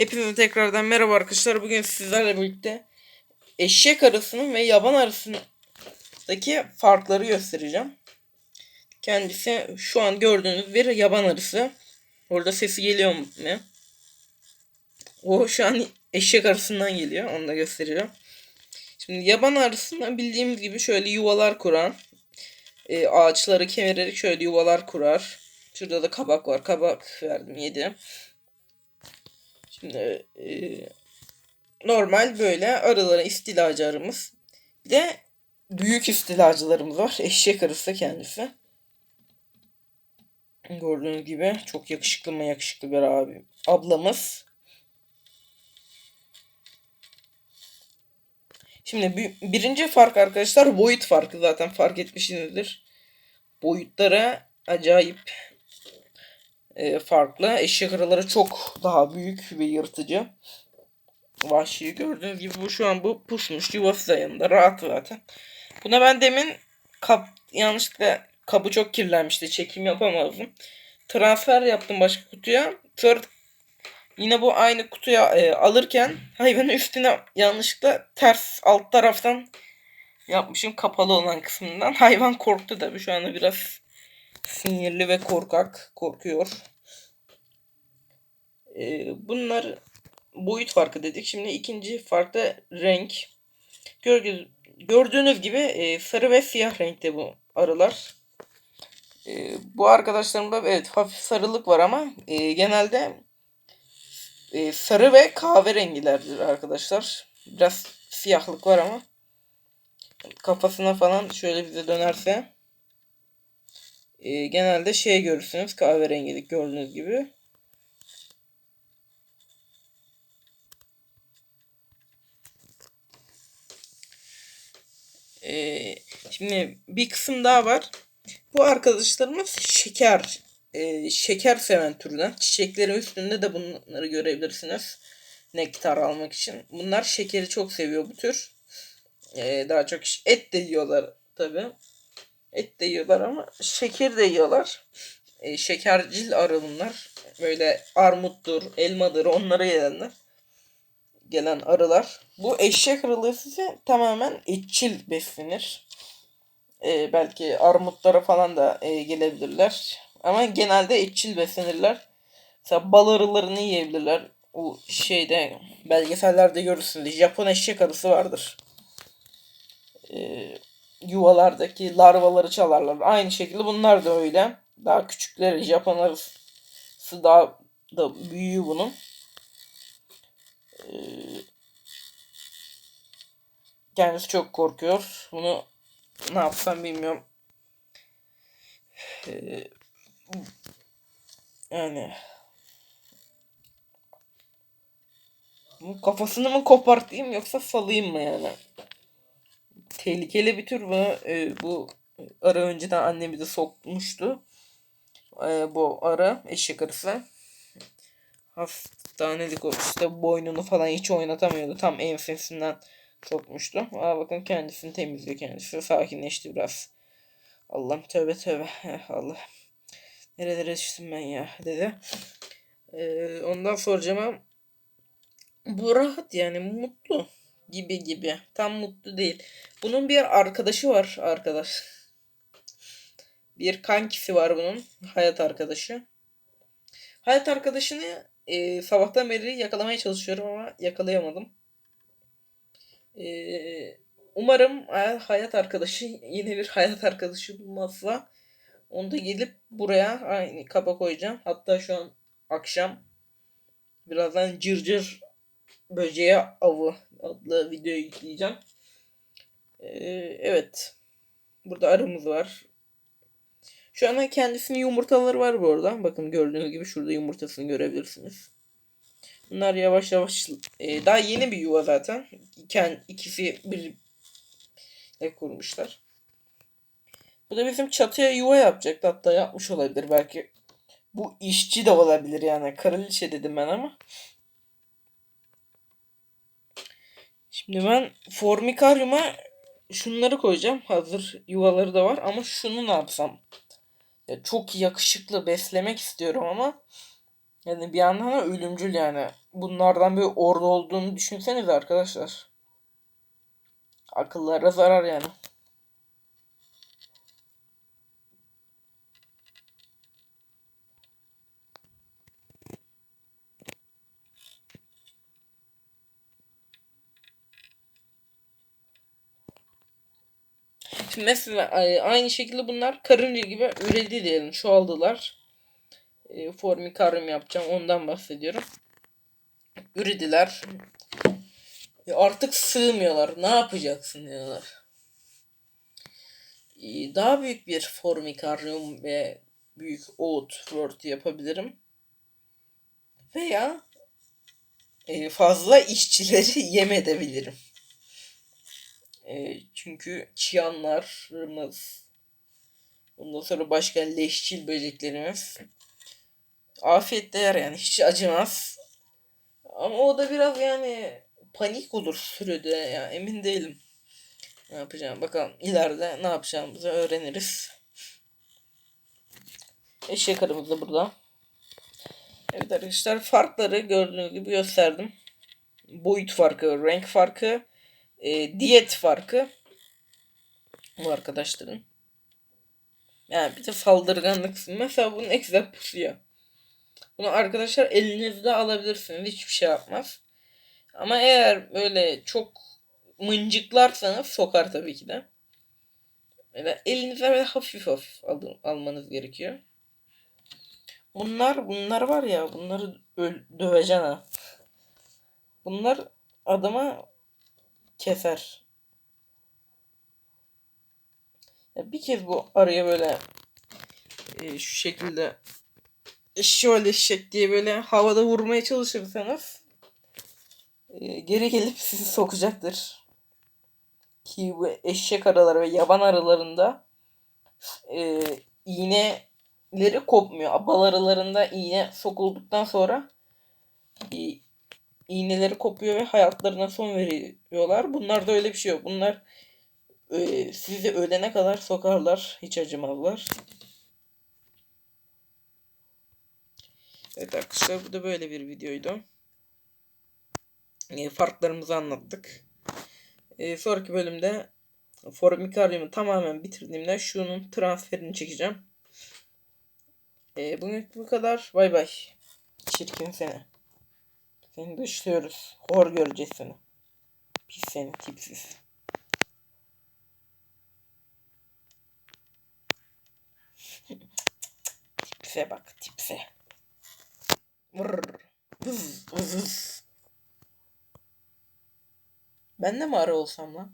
Hepinize tekrardan merhaba arkadaşlar. Bugün sizlerle birlikte eşek arısının ve yaban arısındaki farkları göstereceğim. Kendisi şu an gördüğünüz bir yaban arısı. Orada sesi geliyor mu? O şu an eşek arısından geliyor. Onu da göstereceğim. Şimdi yaban arısında bildiğimiz gibi şöyle yuvalar kuran, e, ağaçları kemirerek şöyle yuvalar kurar. Şurada da kabak var. Kabak verdim yedi. E, normal böyle arılara istilacı arımız. Bir de büyük istilacılarımız var. Eşek arısı kendisi. Gördüğünüz gibi çok yakışıklı mı yakışıklı bir abi. Ablamız. Şimdi bir, birinci fark arkadaşlar boyut farkı zaten fark etmişsinizdir. Boyutları acayip e, farklı. Eşek arıları çok daha büyük ve yırtıcı. Vahşi gördüğünüz gibi bu şu an bu pusmuş yuvası da yanında rahat zaten. Buna ben demin kap yanlışlıkla kabı çok kirlenmişti çekim yapamazdım. Transfer yaptım başka kutuya. Sonra yine bu aynı kutuya e, alırken hayvanın üstüne yanlışlıkla ters alt taraftan yapmışım kapalı olan kısmından. Hayvan korktu tabi şu anda biraz sinirli ve korkak korkuyor. Ee, bunlar boyut farkı dedik. Şimdi ikinci farklı renk. Gördüğünüz, gördüğünüz gibi e, sarı ve siyah renkte bu arılar. E, bu arkadaşlarımda evet hafif sarılık var ama e, genelde e, sarı ve kahverengilerdir arkadaşlar. Biraz siyahlık var ama kafasına falan şöyle bize dönerse e, genelde şey görürsünüz kahverengilik gördüğünüz gibi. E, şimdi bir kısım daha var. Bu arkadaşlarımız şeker e, şeker seven türden. Çiçeklerin üstünde de bunları görebilirsiniz. Nektar almak için. Bunlar şekeri çok seviyor bu tür. E, daha çok et de yiyorlar tabi. Et de yiyorlar ama şeker de yiyorlar. E, şekercil arı bunlar. Böyle armuttur, elmadır onlara gelenler. Gelen arılar. Bu eşek arıları ise tamamen etçil beslenir. E, belki armutlara falan da e, gelebilirler. Ama genelde etçil beslenirler. Mesela bal arılarını yiyebilirler. O şeyde belgesellerde görürsünüz. Japon eşek arısı vardır. Ee, yuvalardaki larvaları çalarlar. Aynı şekilde bunlar da öyle. Daha küçükleri Japon arısı daha da büyüğü bunun. Ee, kendisi çok korkuyor. Bunu ne yapsam bilmiyorum. Ee, yani kafasını mı kopartayım yoksa salayım mı yani? Tehlikeli bir tür bu. Ee, bu ara önceden annemi de sokmuştu. Ee, bu ara eşek arısı. Hastanelik o işte boynunu falan hiç oynatamıyordu. Tam ensesinden sokmuştu. Aa bakın kendisini temizliyor kendisi. Sakinleşti biraz. Allah'ım tövbe tövbe. Allah. Nerelere düştüm ben ya dedi. Ee, ondan soracağım bu rahat yani mutlu gibi gibi. Tam mutlu değil. Bunun bir arkadaşı var arkadaş. Bir kankisi var bunun. Hayat arkadaşı. Hayat arkadaşını e, sabahtan beri yakalamaya çalışıyorum ama yakalayamadım. E, umarım hayat arkadaşı yine bir hayat arkadaşı bulmazsa onu da gelip buraya aynı kaba koyacağım. Hatta şu an akşam birazdan cırcır cır böceğe avı adlı video yükleyeceğim. Ee, evet. Burada arımız var. Şu an kendisinin yumurtaları var bu arada. Bakın gördüğünüz gibi şurada yumurtasını görebilirsiniz. Bunlar yavaş yavaş e, daha yeni bir yuva zaten. İken ikisi bir kurmuşlar. Bu da bizim çatıya yuva yapacaktı. Hatta yapmış olabilir belki. Bu işçi de olabilir yani. Kraliçe dedim ben ama. Şimdi ben formikaryuma şunları koyacağım. Hazır yuvaları da var. Ama şunu ne yapsam? Ya çok yakışıklı beslemek istiyorum ama Yani bir yandan da ölümcül yani. Bunlardan bir ordu olduğunu düşünsenize arkadaşlar. Akıllara zarar yani. Şimdi mesela e, aynı şekilde bunlar karınca gibi üredi diyelim. Çoğaldılar. E, formikaryum yapacağım. Ondan bahsediyorum. Ürediler. E, artık sığmıyorlar. Ne yapacaksın diyorlar. E, daha büyük bir formikaryum ve büyük oat wort yapabilirim. Veya e, fazla işçileri yem edebilirim. E, çünkü çiyanlarımız ondan sonra başka leşçil böceklerimiz afiyet değer yani hiç acımaz. Ama o da biraz yani panik olur sürede ya emin değilim. Ne yapacağım bakalım ileride ne yapacağımızı öğreniriz. Eşek arımız da burada. Evet arkadaşlar farkları gördüğünüz gibi gösterdim. Boyut farkı, renk farkı, e, diyet farkı bu arkadaşların. Yani bir de saldırganlık. Mesela bunun ekstra pusuyor. Bunu arkadaşlar elinizde alabilirsiniz. Hiçbir şey yapmaz. Ama eğer böyle çok mıncıklarsanız sokar tabii ki de. Böyle elinize böyle hafif hafif al almanız gerekiyor. Bunlar bunlar var ya bunları döveceksin ha. Bunlar adama keser. Bir kez bu araya böyle e, şu şekilde şöyle şek diye böyle havada vurmaya çalışırsanız e, geri gelip sizi sokacaktır. Ki bu eşek arıları ve yaban arılarında e, iğneleri kopmuyor. Bal arılarında iğne sokulduktan sonra e, iğneleri kopuyor ve hayatlarına son veriyorlar. Bunlarda öyle bir şey yok. Bunlar e, sizi ölene kadar sokarlar. Hiç acımazlar. Evet arkadaşlar bu da böyle bir videoydu. E, farklarımızı anlattık. E, sonraki bölümde Formikarium'u tamamen bitirdiğimde şunun transferini çekeceğim. E, bugün bu kadar. Bay bay. Çirkin seni. Seni dışlıyoruz. Hor göreceğiz seni. Pis seni tipsiz. tipse bak tipse. Vırr. Vız vız vız. Ben de mi arı olsam lan?